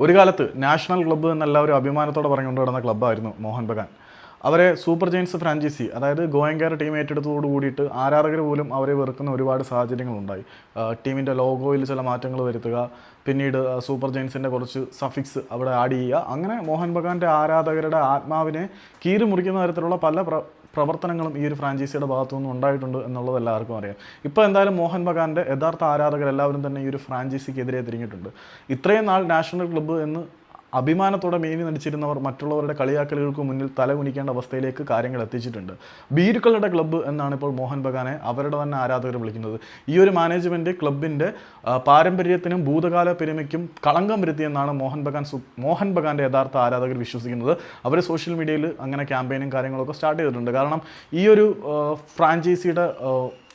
ഒരു കാലത്ത് national club എന്നെല്ലാവരും അഭിമാനത്തോടെ പറഞ്ഞുകൊണ്ട് നടന്ന ക്ലബ്ബായിരുന്നു മോഹൻ ബഗാൻ. അവരെ സൂപ്പർ ജെയിൻസ് ഫ്രാഞ്ചൈസി അതായത് ഗോയങ്കാർ ടീം ഏറ്റെടുത്തതോട് കൂടിയിട്ട് ആരാധകർ പോലും അവരെ വെറുക്കുന്ന ഒരുപാട് സാഹചര്യങ്ങളുണ്ടായി. ടീമിന്റെ ലോഗോയിൽ ചില മാറ്റങ്ങൾ വരുത്തുക പിന്നീട് സൂപ്പർ ജെയിൻസിന്റെ കുറച്ച് സഫിക്സ് അവിടെ ആഡ് ചെയ്യുക. അങ്ങനെ മോഹൻ ബഗാന്റെ ആരാധകരുടെ ആത്മാവിനെ കീറി മുറിക്കുന്ന തരത്തിലുള്ള പല പ്രവർത്തനങ്ങളും ഈ ഒരു ഫ്രാഞ്ചൈസിയുടെ ഭാഗത്തു നിന്നും ഉണ്ടായിട്ടുണ്ട് എന്നുള്ളത് എല്ലാവർക്കും അറിയാം. ഇപ്പോൾ എന്തായാലും മോഹൻ ബഗാന്റെ യഥാർത്ഥ ആരാധകർ എല്ലാവരും തന്നെ ഈ ഒരു ഫ്രാഞ്ചൈസിക്കെതിരെ തിരിഞ്ഞിട്ടുണ്ട്. ഇത്രയും നാൾ നാഷണൽ ക്ലബ്ബ് എന്ന് അഭിമാനത്തോടെ മേനി നടിച്ചിരുന്നവർ മറ്റുള്ളവരുടെ കളിയാക്കലുകൾക്ക് മുന്നിൽ തലകുനിക്കേണ്ട അവസ്ഥയിലേക്ക് കാര്യങ്ങൾ എത്തിച്ചിട്ടുണ്ട്. ബീരുക്കളുടെ ക്ലബ്ബ് എന്നാണ് ഇപ്പോൾ മോഹൻ ബഗാനെ അവരുടെ തന്നെ ആരാധകർ വിളിക്കുന്നത്. ഈ ഒരു മാനേജ്മെന്റ് ക്ലബിന്റെ പാരമ്പര്യത്തിനും ഭൂതകാല പെരുമയ്ക്കും കളങ്കം വരുത്തിയെന്നാണ് മോഹൻ ബഗാൻ മോഹൻ ബഗാന്റെ യഥാർത്ഥ ആരാധകർ വിശ്വസിക്കുന്നത്. അവർ സോഷ്യൽ മീഡിയയിൽ അങ്ങനെ ക്യാമ്പയിനും കാര്യങ്ങളൊക്കെ സ്റ്റാർട്ട് ചെയ്തിട്ടുണ്ട്. കാരണം ഈ ഒരു ഫ്രാഞ്ചൈസിയുടെ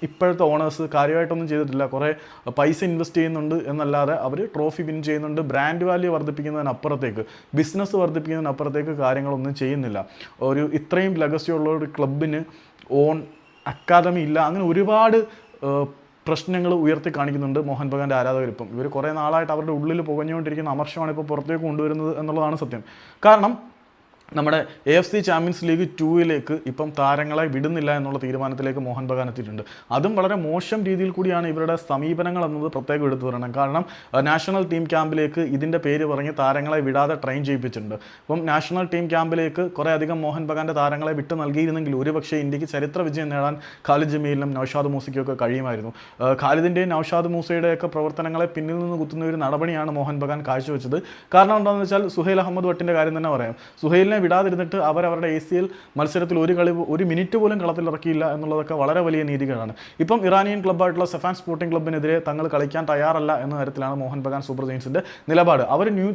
ഇപ്പോഴത്തെ ഓണേഴ്സ് കാര്യമായിട്ടൊന്നും ചെയ്തിട്ടില്ല. കുറേ പൈസ ഇൻവെസ്റ്റ് ചെയ്യുന്നുണ്ട് എന്നല്ലാതെ അവർ ട്രോഫി വിൻ ചെയ്യുന്നുണ്ട്. ബ്രാൻഡ് വാല്യൂ വർദ്ധിപ്പിക്കുന്നതിനപ്പുറത്തേക്ക് ബിസിനസ് വർദ്ധിപ്പിക്കുന്നതിനപ്പുറത്തേക്ക് കാര്യങ്ങളൊന്നും ചെയ്യുന്നില്ല. ഒരു ഇത്രയും ഉള്ള ഒരു ക്ലബിന് ഓൺ അക്കാദമി ഇല്ല. അങ്ങനെ ഒരുപാട് പ്രശ്നങ്ങൾ ഉയർത്തി കാണിക്കുന്നുണ്ട് മോഹൻ ബഗാന്റെ ആരാധകർ ഇപ്പം. ഇവർ കുറേ നാളായിട്ട് അവരുടെ ഉള്ളിൽ പുകഞ്ഞുകൊണ്ടിരിക്കുന്ന അമർഷമാണ് ഇപ്പോൾ പുറത്തേക്ക് കൊണ്ടുവരുന്നത് എന്നുള്ളതാണ് സത്യം. കാരണം നമ്മുടെ A F C champions league ടൂവിലേക്ക് ഇപ്പം താരങ്ങളെ വിടുന്നില്ല എന്നുള്ള തീരുമാനത്തിലേക്ക് മോഹൻ ബഗാൻ എത്തിയിട്ടുണ്ട്. അതും വളരെ മോശം രീതിയിൽ കൂടിയാണ് ഇവരുടെ സമീപനങ്ങൾ എന്നത് പ്രത്യേകം എടുത്തു പറയണം. കാരണം നാഷണൽ ടീം ക്യാമ്പിലേക്ക് ഇതിന്റെ പേര് പറഞ്ഞ് താരങ്ങളെ വിടാതെ ട്രെയിൻ ചെയ്യിപ്പിച്ചിട്ടുണ്ട്. അപ്പം നാഷണൽ ടീം ക്യാമ്പിലേക്ക് കുറേ അധികം മോഹൻ ബഗാന്റെ താരങ്ങളെ വിട്ടു നൽകിയിരുന്നെങ്കിൽ ഒരുപക്ഷേ ഇന്ത്യയ്ക്ക് ചരിത്ര വിജയം നേടാൻ ഖാലിദ് ജമീലിനും നൌഷാദ് മൂസയ്ക്കും ഒക്കെ കഴിയുമായിരുന്നു ഖാലിദിന്റെയും നൌഷാദ് മൂസയുടെയൊക്കെ പ്രവർത്തനങ്ങളെ പിന്നിൽ നിന്ന് കുത്തുന്ന ഒരു നടപടിയാണ് മോഹൻ ബഗാൻ കാഴ്ചവെച്ചത്. കാരണം എന്താണെന്ന് വെച്ചാൽ സുഹൈൽ അഹമ്മദ് ഭട്ടിന്റെ കാര്യം തന്നെ പറയാം. സുഹൈലിനെ വിടാതിരുന്നിട്ട് അവർ അവരുടെ എ സി എൽ മത്സരത്തിൽ ഒരു കളി ഒരു മിനിറ്റ് പോലും കളത്തിൽ ഇറക്കിയില്ല എന്നുള്ളതൊക്കെ വളരെ വലിയ നീതികളാണ് ഇപ്പം ഇറാനിയൻ ക്ലബ്ബായിട്ടുള്ള സെഫാൻ സ്പോർട്ടിംഗ് ക്ലബിനെതിരെ തങ്ങൾ കളിക്കാൻ തയ്യാറല്ല എന്ന തരത്തിലാണ് മോഹൻ ബഗാൻ സൂപ്പർ ജെയിൻസിന്റെ നിലപാട്. അവർ ന്യൂ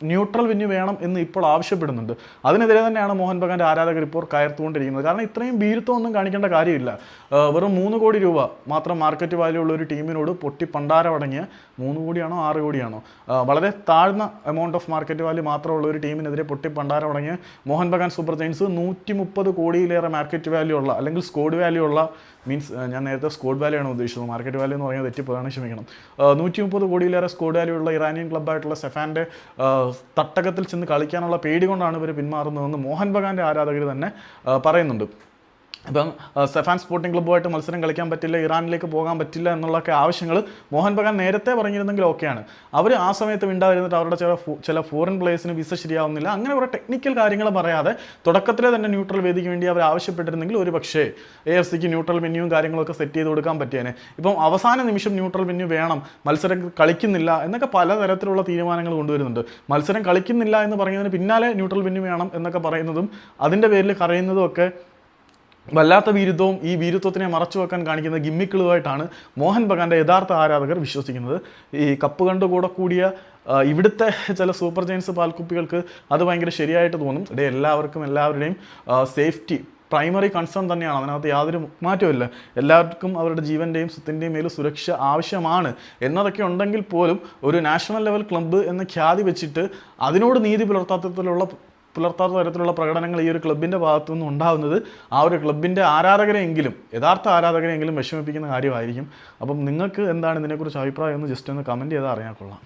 ന്യൂട്രൽ വെന്യൂ വേണം എന്ന് ഇപ്പോൾ ആവശ്യപ്പെടുന്നുണ്ട്. അതിനെതിരെ തന്നെയാണ് മോഹൻ ബഗാന്റെ ആരാധകർ ഇപ്പോൾ കയർത്തുകൊണ്ടിരിക്കുന്നത്. കാരണം ഇത്രയും ഭീരുത്വം ഒന്നും കാണിക്കേണ്ട കാര്യമില്ല. വെറും മൂന്ന് കോടി രൂപ മാത്രം മാർക്കറ്റ് വാല്യൂ ഉള്ള ഒരു ടീമിനോട് പൊട്ടി പണ്ടാരമടങ്ങിയ മൂന്ന് കോടിയാണോ ആറ് കോടിയാണോ? വളരെ താഴ്ന്ന എമൗണ്ട് ഓഫ് മാർക്കറ്റ് വാല്യൂ മാത്രമുള്ള ഒരു ടീമിനെതിരെ പൊട്ടി പണ്ടാരമടങ്ങിയ മോഹൻ ബഗാൻ സൂപ്പർ ജെയിൻസ് നൂറ്റി മുപ്പത് കോടിയിലേറെ മാർക്കറ്റ് വാല്യൂ ഉള്ള അല്ലെങ്കിൽ സ്കോഡ് വാല്യൂ ഉള്ള മീൻസ് ഞാൻ നേരത്തെ സ്കോഡ് വാല്യൂ ആണ് ഉദ്ദേശിച്ചത്. മാർക്കറ്റ് വാല്യൂ എന്ന് പറയുന്നത് തെറ്റിപ്പോയാണ് ക്ഷമിക്കണം. നൂറ്റി മുപ്പത് കോടിയിലേറെ സ്കോഡ് വാല്യൂ ഉള്ള ഇറാനിയൻ ക്ലബ്ബായിട്ടുള്ള സെഫാന്റെ തട്ടകത്തിൽ ചെന്ന് കളിക്കാനുള്ള പേടി കൊണ്ടാണ് ഇവർ പിന്മാറുന്നതെന്ന് മോഹൻ ബഗാന്റെ ആരാധകർ തന്നെ പറയുന്നുണ്ട്. ഇപ്പം സെഫാൻ സ്പോർട്ടിംഗ് ക്ലബ്ബുമായിട്ട് മത്സരം കളിക്കാൻ പറ്റില്ല ഇറാനിലേക്ക് പോകാൻ പറ്റില്ല എന്നുള്ളൊക്കെ ആവശ്യങ്ങൾ മോഹൻ ബഗാൻ നേരത്തെ പറഞ്ഞിരുന്നെങ്കിൽ ഓക്കെയാണ്. അവർ ആ സമയത്ത് ഉണ്ടായിരുന്നിട്ട് അവരുടെ ചില ചില ഫോറിൻ പ്ലേയേഴ്സിന് വിസ ശരിയാവുന്നില്ല. അങ്ങനെ കുറേ ടെക്നിക്കൽ കാര്യങ്ങൾ പറയാതെ തുടക്കത്തിലെ തന്നെ ന്യൂട്രൽ വേദിക്ക് വേണ്ടി അവർ ആവശ്യപ്പെട്ടിരുന്നെങ്കിൽ ഒരു പക്ഷേ എ എഫ് സിക്ക് ന്യൂട്രൽ വെന്യൂവും കാര്യങ്ങളൊക്കെ സെറ്റ് ചെയ്ത് കൊടുക്കാൻ പറ്റിയേനെ. ഇപ്പം അവസാന നിമിഷം ന്യൂട്രൽ മെന്യൂ വേണം. മത്സരം കളിക്കുന്നില്ല എന്നൊക്കെ പലതരത്തിലുള്ള തീരുമാനങ്ങൾ കൊണ്ടുവരുന്നുണ്ട്. മത്സരം കളിക്കുന്നില്ല എന്ന് പറയുന്നതിന് പിന്നാലെ ന്യൂട്രൽ മെന്യൂ വേണം എന്നൊക്കെ പറയുന്നതും അതിന്റെ പേരിൽ കറയുന്നതും ഒക്കെ വല്ലാത്ത വീരുത്വവും ഈ വീരുത്വത്തിനെ മറച്ചു വെക്കാൻ കാണിക്കുന്ന ഗിമ്മിക്കുകളുമായിട്ടാണ് മോഹൻ ബഗാന്റെ യഥാർത്ഥ ആരാധകർ വിശ്വസിക്കുന്നത്. ഈ കപ്പ് കണ്ടു കൂടെ കൂടിയ ഇവിടുത്തെ ചില സൂപ്പർ ജെയിൻസ് പാൽക്കുപ്പികൾക്ക് അത് ഭയങ്കര ശരിയായിട്ട് തോന്നും. ഇവിടെ എല്ലാവർക്കും എല്ലാവരുടെയും സേഫ്റ്റി പ്രൈമറി കൺസേൺ തന്നെയാണ്. അതിനകത്ത് യാതൊരു മാറ്റമില്ല എല്ലാവർക്കും അവരുടെ ജീവന്റെയും സ്വത്തിന്റെയും മേൽ സുരക്ഷ ആവശ്യമാണ്. എന്നതൊക്കെ ഉണ്ടെങ്കിൽ പോലും ഒരു നാഷണൽ ലെവൽ ക്ലബ്ബ് എന്ന ഖ്യാതി വെച്ചിട്ട് അതിനോട് നീതി പുലർത്താത്തതിലുള്ള പുലർത്താത്ത തരത്തിലുള്ള പ്രകടനങ്ങൾ ഈ ഒരു ക്ലബിന്റെ ഭാഗത്തു നിന്ന് ഉണ്ടാകുന്നത് ആ ഒരു ക്ലബിന്റെ ആരാധകരെങ്കിലും യഥാർത്ഥ ആരാധകരെങ്കിലും വിഷമിപ്പിക്കുന്ന കാര്യമായിരിക്കും. അപ്പം നിങ്ങൾക്ക് എന്താണ് ഇതിനെക്കുറിച്ച് അഭിപ്രായം എന്ന് ജസ്റ്റ് ഒന്ന് കമന്റ് ചെയ്താൽ അറിയാൻ കൊള്ളാം.